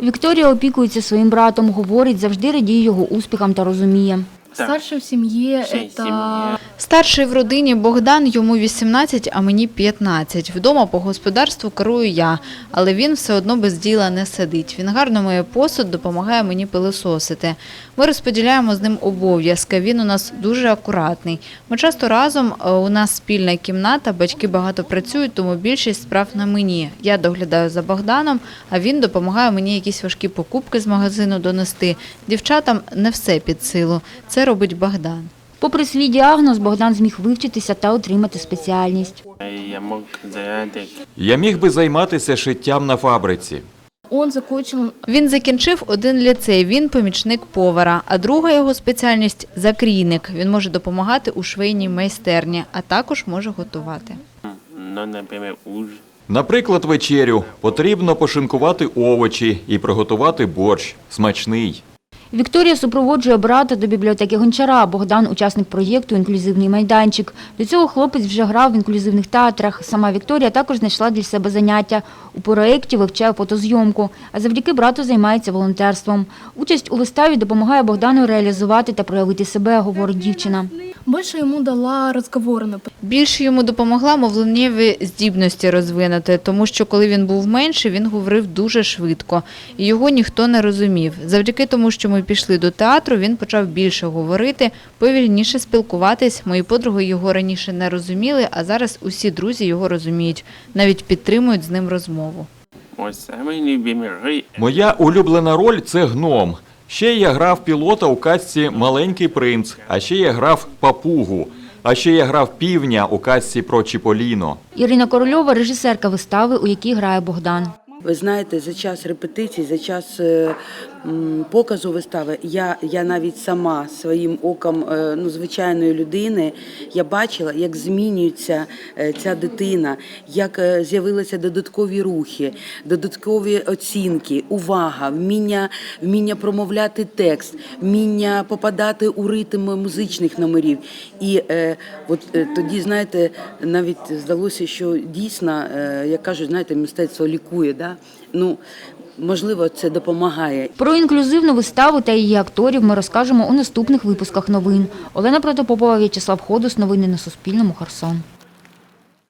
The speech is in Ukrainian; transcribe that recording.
Вікторія опікується своїм братом, говорить, завжди радіє його успіхам та розуміє. Старший в семье Всей это. Старший в родині Богдан, йому 18, а мені 15. Вдома по господарству керую я, але він все одно без діла не сидить. Він гарно миє посуд, допомагає мені пилососити. Ми розподіляємо з ним обов'язки. Він у нас дуже акуратний. Ми часто разом, е, у нас спільна кімната, батьки багато працюють, тому більшість справ на мені. Я доглядаю за Богданом, а він допомагає мені якісь важкі покупки з магазину донести. Дівчатам не все під силу. Це робить Богдан. Попри свій діагноз, Богдан зміг вивчитися та отримати спеціальність. Я міг би займатися шиттям на фабриці. Він закінчив один ліцей, він помічник повара, а друга його спеціальність – закрійник. Він може допомагати у швейній майстерні, а також може готувати. Наприклад, вечерю потрібно пошинкувати овочі і приготувати борщ смачний. Вікторія супроводжує брата до бібліотеки Гончара. Богдан – учасник проєкту «Інклюзивний майданчик». До цього хлопець вже грав в інклюзивних театрах. Сама Вікторія також знайшла для себе заняття. У проєкті вивчає фотозйомку, а завдяки брату займається волонтерством. Участь у виставі допомагає Богдану реалізувати та проявити себе, говорить дівчина. больше ему дала разговорную Більше йому допомогла мовленнєві здібності розвинути, тому що коли він був менший, він говорив дуже швидко, і його ніхто не розумів. Завдяки тому, що ми пішли до театру, він почав більше говорити, повільніше спілкуватись. Мої подруги його раніше не розуміли, а зараз усі друзі його розуміють, навіть підтримують з ним розмову. Моя улюблена роль це гном. Ще я грав пілота у казці Маленький принц, а ще я грав папугу, а ще я грав півня у казці про Чіполіно. Ірина Корольова – режисерка вистави, у якій грає Богдан. Ви знаєте, за час репетицій, за час е, показу вистави, я, я навіть сама своїм оком е, ну, звичайної людини я бачила, як змінюється е, ця дитина, як з'явилися додаткові рухи, додаткові оцінки, увага, вміння, вміння промовляти текст, вміння попадати у ритм музичних номерів. І е, от е, тоді, знаєте, навіть здалося, що дійсно, е, як кажуть, знаєте, мистецтво лікує. Ну, можливо, це допомагає. Про інклюзивну виставу та її акторів ми розкажемо у наступних випусках новин. Олена Протопопова, В'ячеслав Ходус. Новини на Суспільному. Херсон.